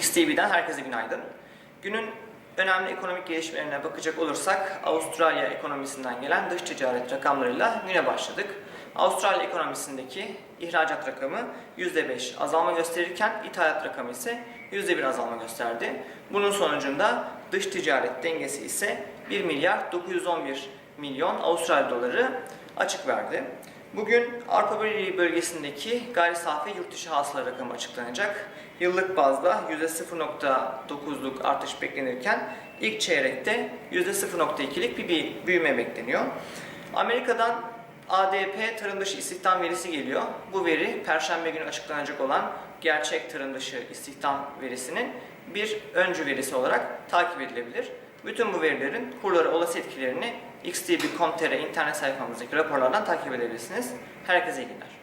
TV'den herkese günaydın. Günün önemli ekonomik gelişmelerine bakacak olursak Avustralya ekonomisinden gelen dış ticaret rakamlarıyla güne başladık. Avustralya ekonomisindeki ihracat rakamı %5 azalma gösterirken ithalat rakamı ise %1 azalma gösterdi. Bunun sonucunda dış ticaret dengesi ise 1 milyar 911 milyon Avustralya doları açık verdi. Bugün Avrupa Birliği bölgesindeki gayri safi yurt dışı hasıla rakamı açıklanacak. Yıllık bazda %0.9'luk artış beklenirken ilk çeyrekte %0.2'lik bir büyü- büyüme bekleniyor. Amerika'dan ADP tarım dışı istihdam verisi geliyor. Bu veri Perşembe günü açıklanacak olan gerçek tarım dışı istihdam verisinin bir öncü verisi olarak takip edilebilir. Bütün bu verilerin kurlara olası etkilerini xtb.com.tr internet sayfamızdaki raporlardan takip edebilirsiniz. Herkese iyi günler.